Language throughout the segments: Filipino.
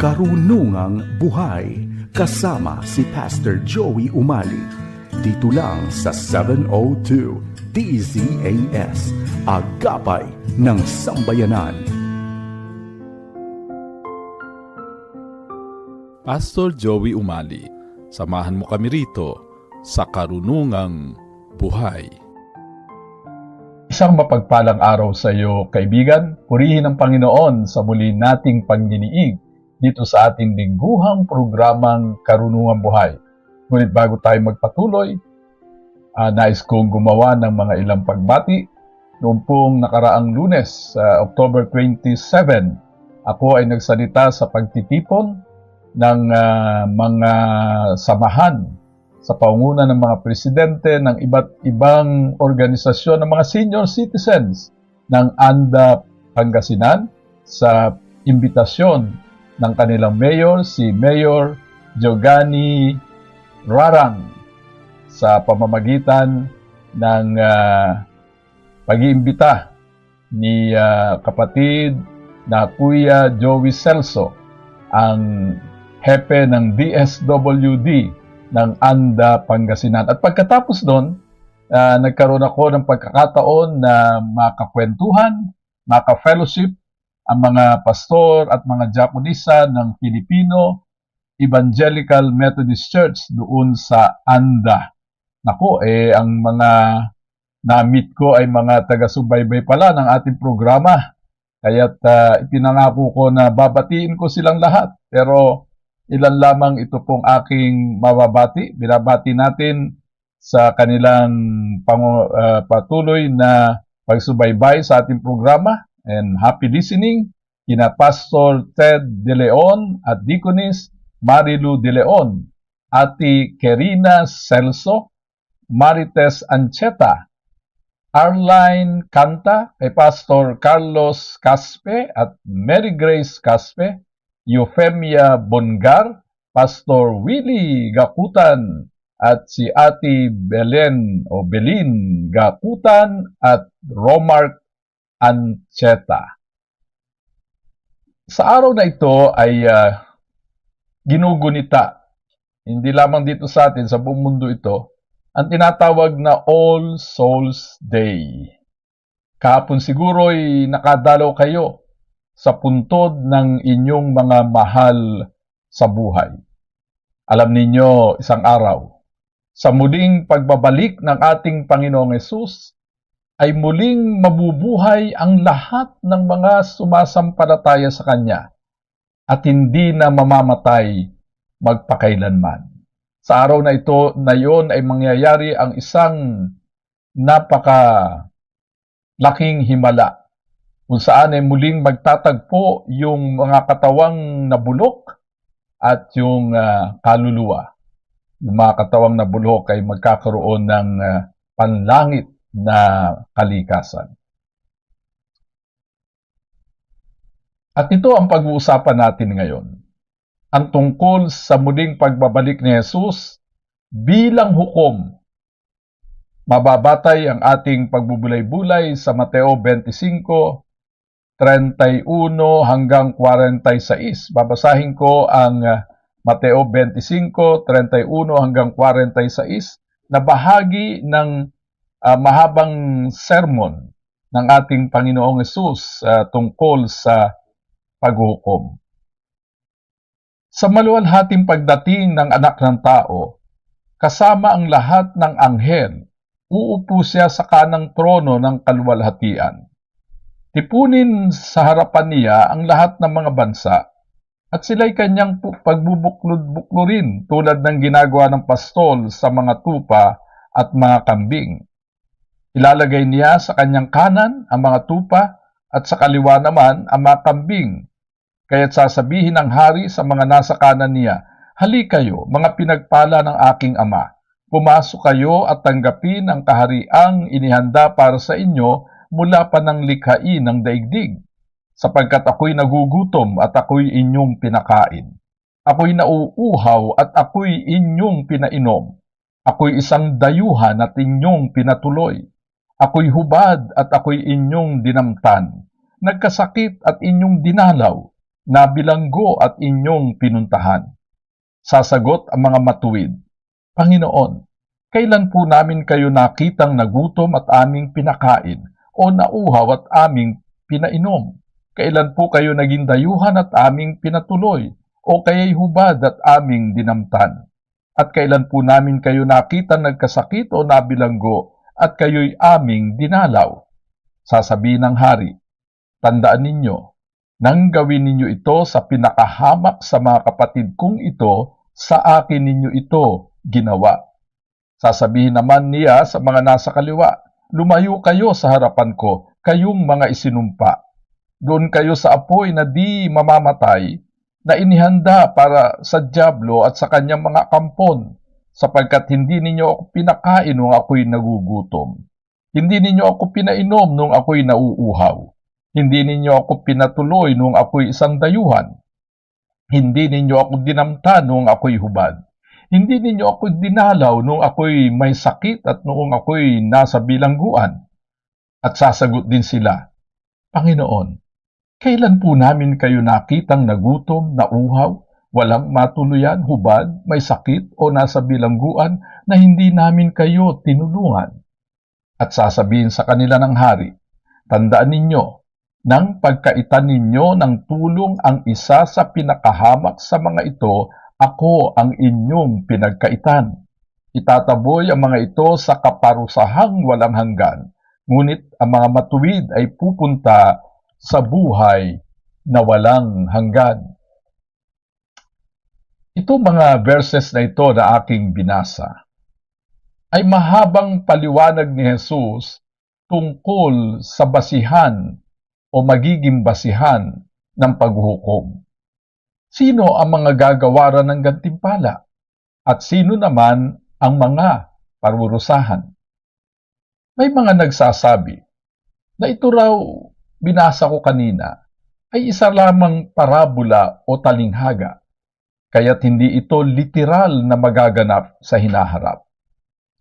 Karunungang Buhay kasama si Pastor Joey Umali. Dito lang sa 702 DZAS, Agapay ng Sambayanan. Pastor Joey Umali, samahan mo kami rito sa Karunungang Buhay. Isang mapagpalang araw sa iyo, kaibigan. Purihin ang Panginoon sa muli nating pagdiniig dito sa ating lingguhang programang Karunungang Buhay. Ngunit bago tayo magpatuloy, uh, nais kong gumawa ng mga ilang pagbati. Noong pong nakaraang lunes, sa October 27, ako ay nagsalita sa pagtitipon ng uh, mga samahan sa paunguna ng mga presidente ng iba't ibang organisasyon ng mga senior citizens ng ANDA Pangasinan sa imbitasyon ng kanilang mayor, si Mayor Giovanni Rarang sa pamamagitan ng uh, pag-iimbita ni uh, kapatid na Kuya Joey Celso, ang hepe ng DSWD ng ANDA Pangasinan. At pagkatapos doon, uh, nagkaroon ako ng pagkakataon na makakwentuhan, maka-fellowship ang mga pastor at mga Japonisa ng Filipino Evangelical Methodist Church doon sa ANDA. Nako, eh, ang mga na-meet ko ay mga taga-subaybay pala ng ating programa. Kaya't uh, ipinangako ko na babatiin ko silang lahat. Pero Ilan lamang ito pong aking mababati. Binabati natin sa kanilang pang, uh, patuloy na pagsubaybay sa ating programa and happy listening kina Pastor Ted De Leon at Deaconess Marilu De Leon, Ati Kerina Celso, Marites Ancheta, Arline Canta, kay Pastor Carlos Caspe at Mary Grace Caspe, Euphemia Bongar, Pastor Willie Gakutan, at si Ati Belen o Belin Gakutan at Romark Ancheta. Sa araw na ito ay uh, ginugunita, hindi lamang dito sa atin, sa buong mundo ito, ang tinatawag na All Souls Day. Kahapon siguro'y nakadalaw kayo sa puntod ng inyong mga mahal sa buhay. Alam ninyo, isang araw, sa muling pagbabalik ng ating Panginoong Yesus, ay muling mabubuhay ang lahat ng mga sumasampalataya sa Kanya at hindi na mamamatay magpakailanman. Sa araw na ito na yon ay mangyayari ang isang napaka laking himala kung saan ay muling magtatagpo yung mga katawang nabulok at yung uh, kaluluwa. Yung mga katawang nabulok ay magkakaroon ng uh, panlangit na kalikasan. At ito ang pag-uusapan natin ngayon. Ang tungkol sa muling pagbabalik ni Jesus bilang hukom mababatay ang ating pagbubulay-bulay sa Mateo 25, 31 hanggang 46. Babasahin ko ang uh, Mateo 25, 31 hanggang 46 na bahagi ng uh, mahabang sermon ng ating Panginoong Yesus uh, tungkol sa paghukom. Sa maluwalhating pagdating ng anak ng tao, kasama ang lahat ng anghel, uupo siya sa kanang trono ng kaluwalhatian Tipunin sa harapan niya ang lahat ng mga bansa at sila'y kanyang pagbubuklod-buklurin tulad ng ginagawa ng pastol sa mga tupa at mga kambing. Ilalagay niya sa kanyang kanan ang mga tupa at sa kaliwa naman ang mga kambing. Kaya't sasabihin ng hari sa mga nasa kanan niya, Hali kayo, mga pinagpala ng aking ama. Pumasok kayo at tanggapin ang kahariang inihanda para sa inyo mula pa ng likhain ng daigdig, sapagkat ako'y nagugutom at ako'y inyong pinakain. Ako'y nauuhaw at ako'y inyong pinainom. Ako'y isang dayuhan at inyong pinatuloy. Ako'y hubad at ako'y inyong dinamtan. Nagkasakit at inyong dinalaw. na bilanggo at inyong pinuntahan? Sasagot ang mga matuwid, Panginoon, kailan po namin kayo nakitang nagutom at aming pinakain o nauhaw at aming pinainom? Kailan po kayo naging dayuhan at aming pinatuloy o kaya'y hubad at aming dinamtan? At kailan po namin kayo nakita nagkasakit o nabilanggo at kayo'y aming dinalaw? Sasabihin ng hari, tandaan ninyo, nang gawin ninyo ito sa pinakahamak sa mga kapatid kong ito, sa akin ninyo ito ginawa. Sasabihin naman niya sa mga nasa kaliwa, lumayo kayo sa harapan ko, kayong mga isinumpa. Doon kayo sa apoy na di mamamatay, na inihanda para sa Diablo at sa kanyang mga kampon, sapagkat hindi ninyo ako pinakain nung ako'y nagugutom. Hindi ninyo ako pinainom nung ako'y nauuhaw. Hindi ninyo ako pinatuloy nung ako'y isang dayuhan. Hindi ninyo ako dinamta nung ako'y hubad. Hindi ninyo ako dinalaw nung ako'y may sakit at noong ako'y nasa bilangguan. At sasagot din sila, Panginoon, kailan po namin kayo nakitang nagutom, nauhaw, walang matuluyan, hubad, may sakit o nasa bilangguan na hindi namin kayo tinulungan? At sasabihin sa kanila ng hari, Tandaan ninyo, nang pagkaitan ninyo ng tulong ang isa sa pinakahamak sa mga ito, ako ang inyong pinagkaitan. Itataboy ang mga ito sa kaparusahang walang hanggan, ngunit ang mga matuwid ay pupunta sa buhay na walang hanggan. Ito mga verses na ito na aking binasa ay mahabang paliwanag ni Jesus tungkol sa basihan o magiging basihan ng paghuhukom. Sino ang mga gagawaran ng gantimpala? At sino naman ang mga parurusahan? May mga nagsasabi na ito raw binasa ko kanina ay isa lamang parabola o talinghaga, kaya't hindi ito literal na magaganap sa hinaharap.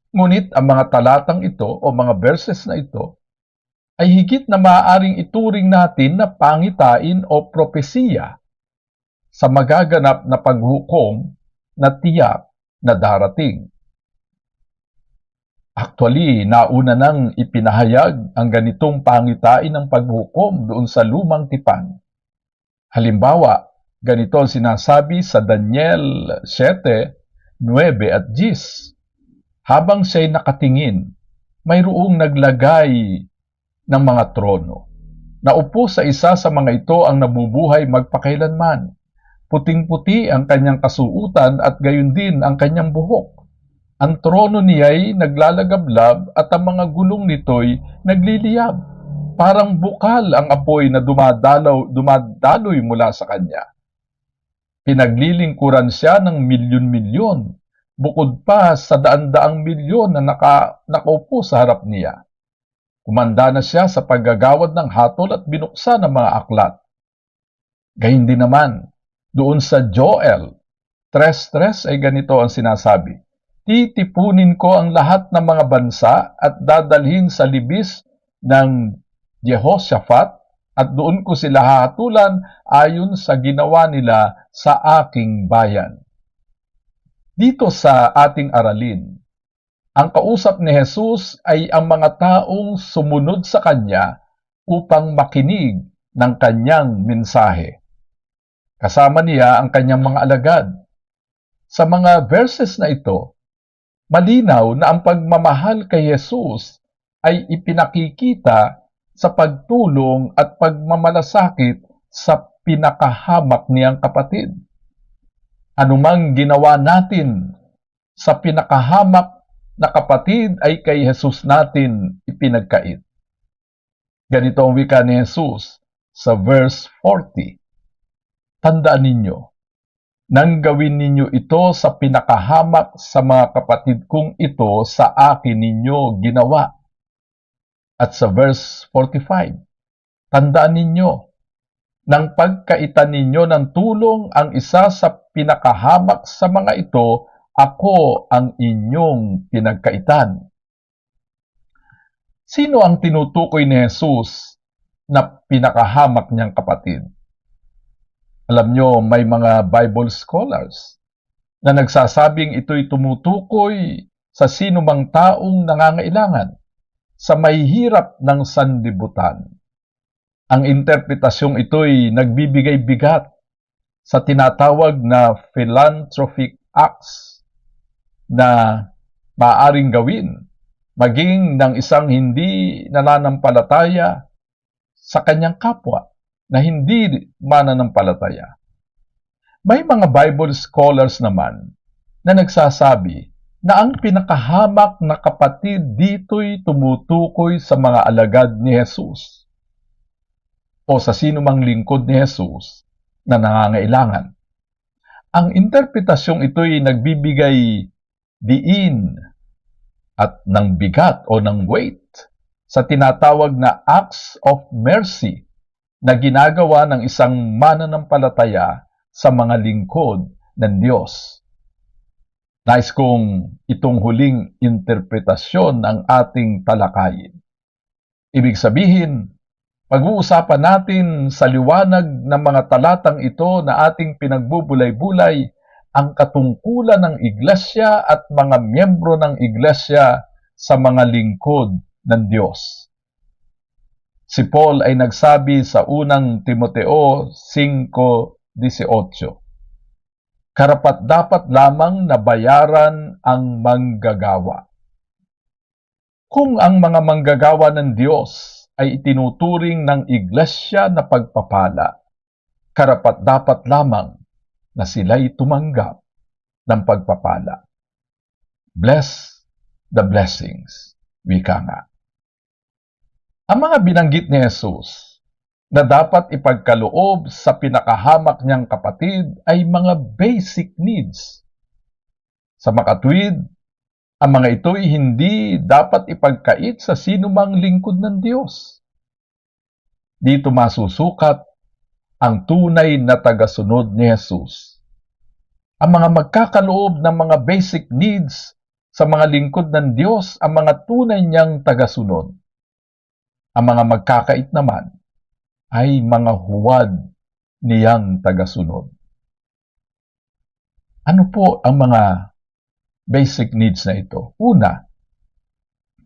Ngunit ang mga talatang ito o mga verses na ito ay higit na maaaring ituring natin na pangitain o propesiya sa magaganap na paghukom na tiyak na darating. Actually, nauna nang ipinahayag ang ganitong pangitain ng paghukom doon sa lumang tipan. Halimbawa, ganito ang sinasabi sa Daniel 7, 9 at 10. Habang siya'y nakatingin, mayroong naglagay ng mga trono. Naupo sa isa sa mga ito ang nabubuhay magpakailanman. Puting-puti ang kanyang kasuutan at gayon din ang kanyang buhok. Ang trono niya'y naglalagablab at ang mga gulong nito'y nagliliyab. Parang bukal ang apoy na dumadalaw, dumadaloy mula sa kanya. Pinaglilingkuran siya ng milyon-milyon, bukod pa sa daan-daang milyon na naka, nakaupo sa harap niya. Kumanda na siya sa paggagawad ng hatol at binuksan ng mga aklat. Gayun din naman, doon sa Joel, tres-tres ay ganito ang sinasabi, Titipunin ko ang lahat ng mga bansa at dadalhin sa libis ng Jehoshaphat at doon ko sila hahatulan ayon sa ginawa nila sa aking bayan. Dito sa ating aralin, ang kausap ni Jesus ay ang mga taong sumunod sa Kanya upang makinig ng Kanyang mensahe. Kasama niya ang Kanyang mga alagad. Sa mga verses na ito, malinaw na ang pagmamahal kay Jesus ay ipinakikita sa pagtulong at pagmamalasakit sa pinakahamak niyang kapatid. Anumang ginawa natin sa pinakahamak na kapatid ay kay Jesus natin ipinagkait. Ganito ang wika ni Jesus sa verse 40. Tandaan ninyo, nang gawin ninyo ito sa pinakahamak sa mga kapatid kong ito sa akin ninyo ginawa. At sa verse 45, tandaan ninyo, nang pagkaitan ninyo ng tulong ang isa sa pinakahamak sa mga ito, ako ang inyong pinagkaitan. Sino ang tinutukoy ni Jesus na pinakahamak niyang kapatid? Alam nyo, may mga Bible scholars na nagsasabing ito'y tumutukoy sa sino mang taong nangangailangan sa may hirap ng sanlibutan. Ang interpretasyong ito'y nagbibigay bigat sa tinatawag na philanthropic acts na maaaring gawin maging ng isang hindi nananampalataya sa kanyang kapwa na hindi mananampalataya. May mga Bible scholars naman na nagsasabi na ang pinakahamak na kapatid dito'y tumutukoy sa mga alagad ni Jesus o sa sino mang lingkod ni Jesus na nangangailangan. Ang interpretasyong ito'y nagbibigay diin at ng bigat o ng weight sa tinatawag na acts of mercy na ginagawa ng isang mananampalataya sa mga lingkod ng Diyos. Nais kong itong huling interpretasyon ang ating talakayin. Ibig sabihin, pag-uusapan natin sa liwanag ng mga talatang ito na ating pinagbubulay-bulay ang katungkulan ng iglesia at mga miyembro ng iglesia sa mga lingkod ng Diyos. Si Paul ay nagsabi sa unang Timoteo 5.18, Karapat dapat lamang na bayaran ang manggagawa. Kung ang mga manggagawa ng Diyos ay itinuturing ng iglesia na pagpapala, karapat dapat lamang na sila'y tumanggap ng pagpapala. Bless the blessings, wika nga. Ang mga binanggit ni Jesus na dapat ipagkaloob sa pinakahamak niyang kapatid ay mga basic needs. Sa makatwid, ang mga ito'y hindi dapat ipagkait sa sinumang lingkod ng Diyos. Dito masusukat ang tunay na tagasunod ni Jesus. Ang mga magkakaloob ng mga basic needs sa mga lingkod ng Diyos ang mga tunay niyang tagasunod. Ang mga magkakait naman ay mga huwad niyang tagasunod. Ano po ang mga basic needs na ito? Una,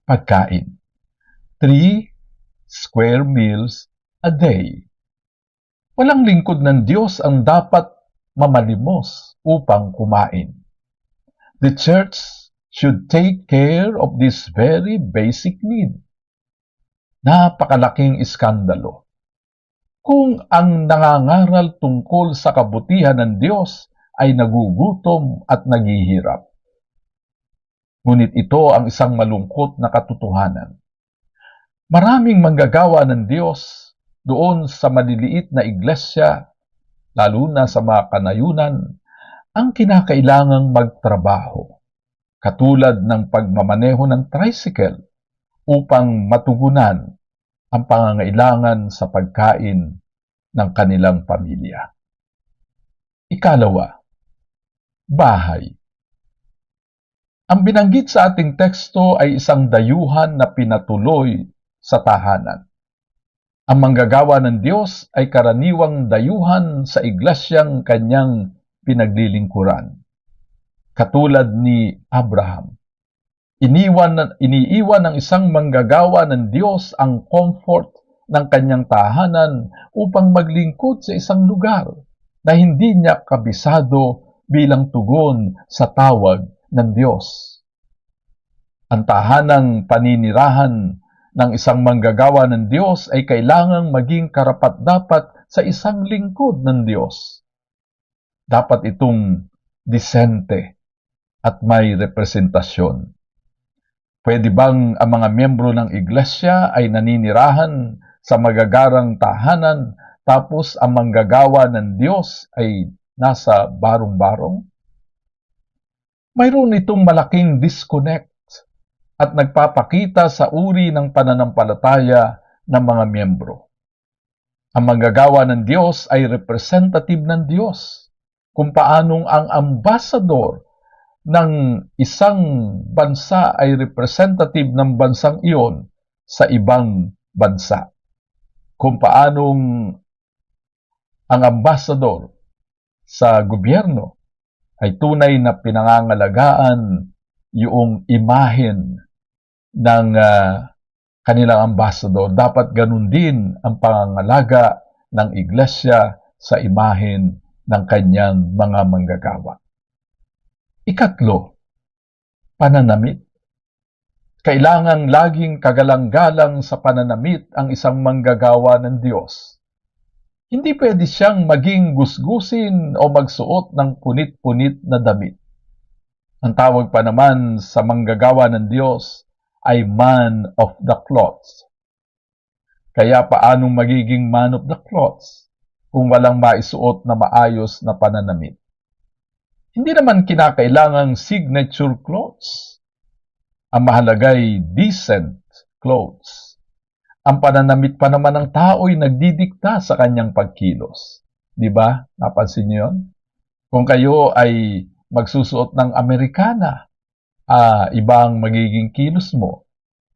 pagkain. Three square meals a day. Walang lingkod ng Diyos ang dapat mamalimos upang kumain. The church should take care of this very basic need. Napakalaking iskandalo. Kung ang nangangaral tungkol sa kabutihan ng Diyos ay nagugutom at naghihirap. Ngunit ito ang isang malungkot na katotohanan. Maraming manggagawa ng Diyos doon sa maliliit na iglesia, lalo na sa mga kanayunan, ang kinakailangang magtrabaho, katulad ng pagmamaneho ng tricycle upang matugunan ang pangangailangan sa pagkain ng kanilang pamilya. Ikalawa, bahay. Ang binanggit sa ating teksto ay isang dayuhan na pinatuloy sa tahanan. Ang manggagawa ng Diyos ay karaniwang dayuhan sa iglesyang kanyang pinaglilingkuran. Katulad ni Abraham. Iniwan, iniiwan ng isang manggagawa ng Diyos ang comfort ng kanyang tahanan upang maglingkod sa isang lugar na hindi niya kabisado bilang tugon sa tawag ng Diyos. Ang tahanang paninirahan ng isang manggagawa ng Diyos ay kailangang maging karapat-dapat sa isang lingkod ng Diyos. Dapat itong disente at may representasyon. Pwede bang ang mga miyembro ng iglesia ay naninirahan sa magagarang tahanan tapos ang manggagawa ng Diyos ay nasa barong-barong? Mayroon itong malaking disconnect at nagpapakita sa uri ng pananampalataya ng mga miyembro. Ang manggagawa ng Diyos ay representative ng Diyos kung paanong ang ambassador ng isang bansa ay representative ng bansang iyon sa ibang bansa. Kung paanong ang ambassador sa gobyerno ay tunay na pinangangalagaan yung imahen ng ah, kanilang ambassador. Dapat ganun din ang pangangalaga ng iglesia sa imahen ng kanyang mga manggagawa. Ikatlo, pananamit. Kailangang laging kagalang-galang sa pananamit ang isang manggagawa ng Diyos. Hindi pwede siyang maging gusgusin o magsuot ng punit-punit na damit. Ang tawag pa naman sa manggagawa ng Diyos ay man of the cloths. Kaya paanong magiging man of the cloths kung walang maisuot na maayos na pananamit? Hindi naman kinakailangang signature clothes. Ang mahalagay decent clothes. Ang pananamit pa naman ng tao'y nagdidikta sa kanyang pagkilos. Di ba? Napansin niyo yun? Kung kayo ay magsusuot ng Amerikana, ah, ibang magiging kilos mo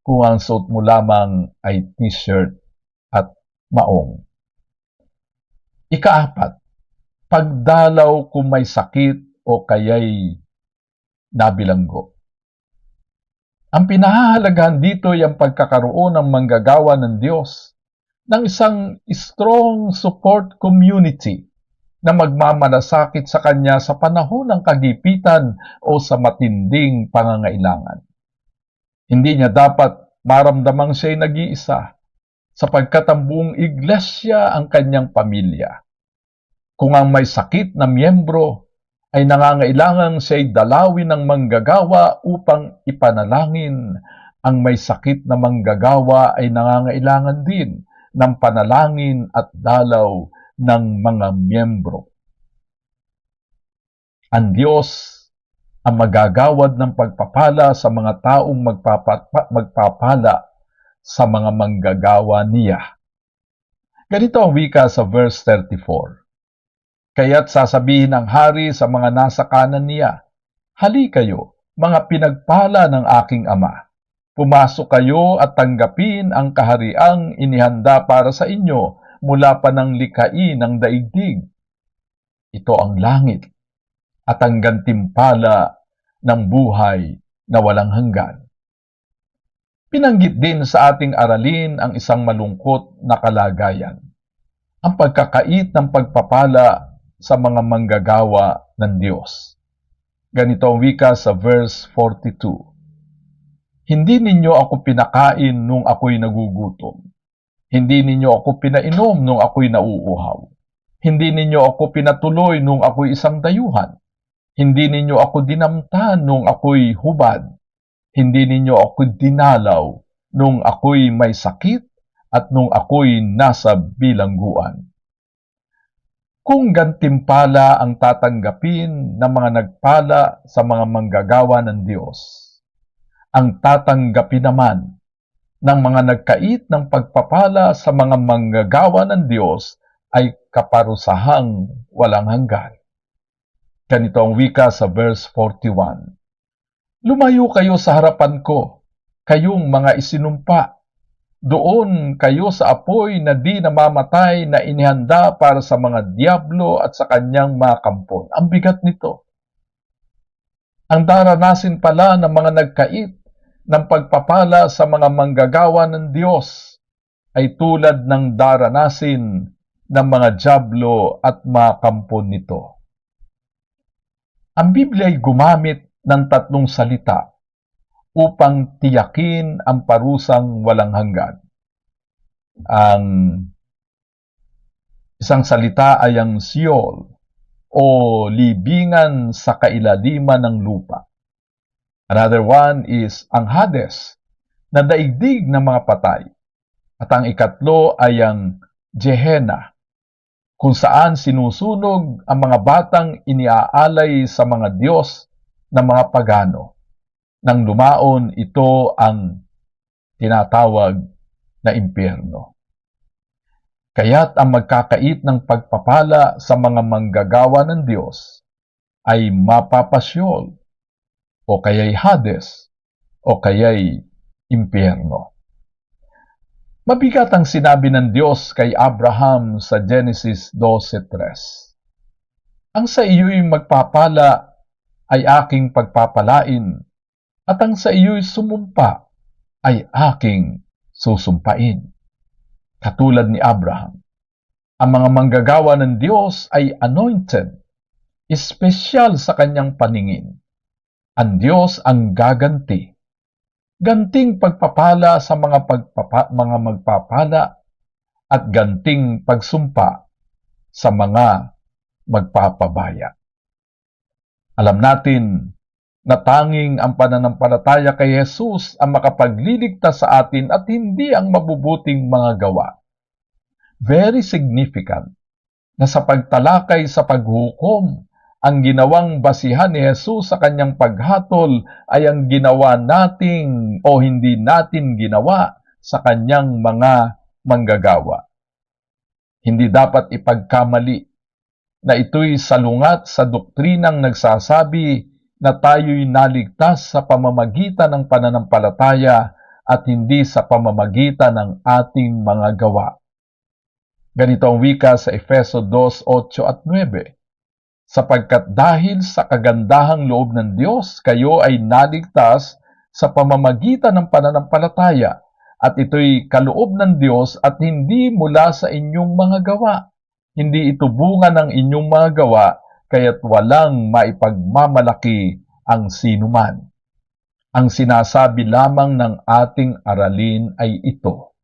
kung ang suot mo lamang ay t-shirt at maong. Ikaapat, pagdalaw kung may sakit o kaya'y nabilanggo. Ang pinahahalagahan dito ay ang pagkakaroon ng manggagawa ng Diyos ng isang strong support community na magmamalasakit sa Kanya sa panahon ng kagipitan o sa matinding pangangailangan. Hindi niya dapat maramdamang siya'y nag-iisa sapagkat ang buong iglesia ang kanyang pamilya. Kung ang may sakit na miyembro ay nangangailangan siya'y dalawin ng manggagawa upang ipanalangin, ang may sakit na manggagawa ay nangangailangan din ng panalangin at dalaw ng mga miyembro. Ang Diyos ang magagawad ng pagpapala sa mga taong magpapa- magpapala sa mga manggagawa niya. Ganito ang wika sa verse 34. Kaya't sasabihin ng hari sa mga nasa kanan niya, Hali kayo, mga pinagpala ng aking ama. Pumasok kayo at tanggapin ang kahariang inihanda para sa inyo mula pa ng likain ng daigdig. Ito ang langit at ang gantimpala ng buhay na walang hanggan. Pinanggit din sa ating aralin ang isang malungkot na kalagayan, ang pagkakait ng pagpapala sa mga manggagawa ng Diyos. Ganito ang wika sa verse 42. Hindi ninyo ako pinakain nung ako'y nagugutom. Hindi ninyo ako pinainom nung ako'y nauuhaw. Hindi ninyo ako pinatuloy nung ako'y isang dayuhan. Hindi ninyo ako dinamtan nung ako'y hubad. Hindi ninyo ako dinalaw nung ako'y may sakit at nung ako'y nasa bilangguan. Kung gantimpala ang tatanggapin ng mga nagpala sa mga manggagawa ng Diyos, ang tatanggapin naman ng mga nagkait ng pagpapala sa mga manggagawa ng Diyos ay kaparusahang walang hanggan. Ganito ang wika sa verse 41. Lumayo kayo sa harapan ko, kayong mga isinumpa. Doon kayo sa apoy na di namamatay na inihanda para sa mga diablo at sa kanyang mga kampon. Ang bigat nito. Ang daranasin pala ng mga nagkait ng pagpapala sa mga manggagawa ng Diyos ay tulad ng daranasin ng mga diablo at mga kampon nito. Ang Biblia ay gumamit ng tatlong salita upang tiyakin ang parusang walang hanggan. Ang isang salita ay ang Siol o libingan sa kailaliman ng lupa. Another one is ang Hades na daigdig ng mga patay. At ang ikatlo ay ang Gehenna kung saan sinusunog ang mga batang iniaalay sa mga Diyos ng mga pagano. Nang lumaon, ito ang tinatawag na impyerno. Kaya't ang magkakait ng pagpapala sa mga manggagawa ng Diyos ay mapapasyol o kaya'y Hades o kaya'y impyerno. Mabigat ang sinabi ng Diyos kay Abraham sa Genesis 12.3. Ang sa iyo'y magpapala ay aking pagpapalain, at ang sa iyo'y sumumpa ay aking susumpain. Katulad ni Abraham, ang mga manggagawa ng Diyos ay anointed, espesyal sa kanyang paningin. Ang Diyos ang gaganti ganting pagpapala sa mga pagpapa, mga magpapala at ganting pagsumpa sa mga magpapabaya. Alam natin na tanging ang pananampalataya kay Jesus ang makapagliligtas sa atin at hindi ang mabubuting mga gawa. Very significant na sa pagtalakay sa paghukom ang ginawang basihan ni Jesus sa kanyang paghatol ay ang ginawa nating o hindi natin ginawa sa kanyang mga manggagawa. Hindi dapat ipagkamali na ito'y salungat sa doktrinang nagsasabi na tayo'y naligtas sa pamamagitan ng pananampalataya at hindi sa pamamagitan ng ating mga gawa. Ganito ang wika sa Efeso 2, 8 at 9 sapagkat dahil sa kagandahang loob ng Diyos, kayo ay naligtas sa pamamagitan ng pananampalataya at ito'y kaloob ng Diyos at hindi mula sa inyong mga gawa. Hindi ito bunga ng inyong mga gawa, kaya't walang maipagmamalaki ang sinuman. Ang sinasabi lamang ng ating aralin ay ito.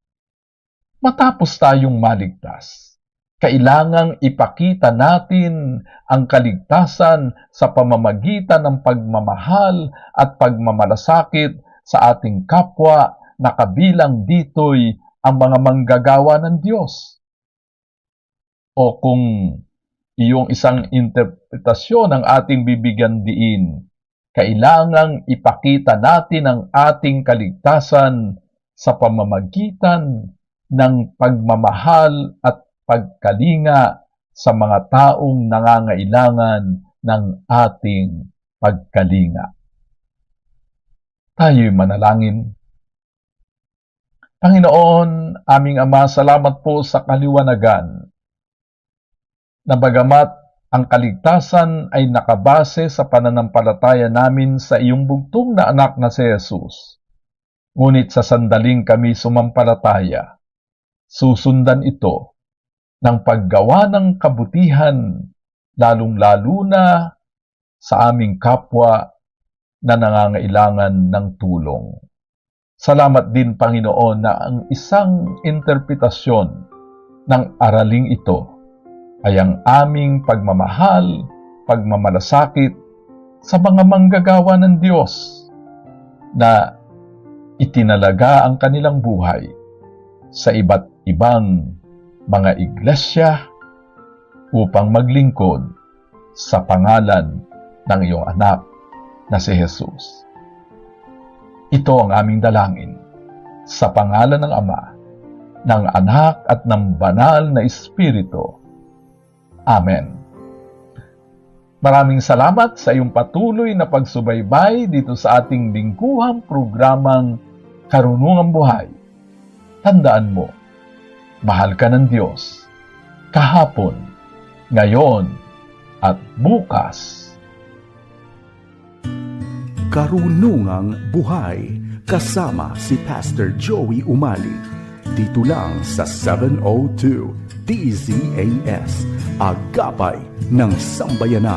Matapos tayong maligtas, kailangang ipakita natin ang kaligtasan sa pamamagitan ng pagmamahal at pagmamalasakit sa ating kapwa na kabilang dito'y ang mga manggagawa ng Diyos. O kung iyong isang interpretasyon ang ating bibigyan diin, kailangang ipakita natin ang ating kaligtasan sa pamamagitan ng pagmamahal at pagkalinga sa mga taong nangangailangan ng ating pagkalinga. Tayo'y manalangin. Panginoon, aming Ama, salamat po sa kaliwanagan na bagamat ang kaligtasan ay nakabase sa pananampalataya namin sa iyong bugtong na anak na si Jesus. Ngunit sa sandaling kami sumampalataya, susundan ito ng paggawa ng kabutihan, lalong-lalo na sa aming kapwa na nangangailangan ng tulong. Salamat din, Panginoon, na ang isang interpretasyon ng araling ito ay ang aming pagmamahal, pagmamalasakit sa mga manggagawa ng Diyos na itinalaga ang kanilang buhay sa iba't ibang mga iglesia upang maglingkod sa pangalan ng iyong anak na si Jesus. Ito ang aming dalangin sa pangalan ng Ama, ng Anak at ng Banal na Espiritu. Amen. Maraming salamat sa iyong patuloy na pagsubaybay dito sa ating lingkuhang programang Karunungang Buhay. Tandaan mo, mahal ka ng Diyos, kahapon, ngayon, at bukas. Karunungang Buhay kasama si Pastor Joey Umali dito lang sa 702 DZAS Agapay ng Sambayanan.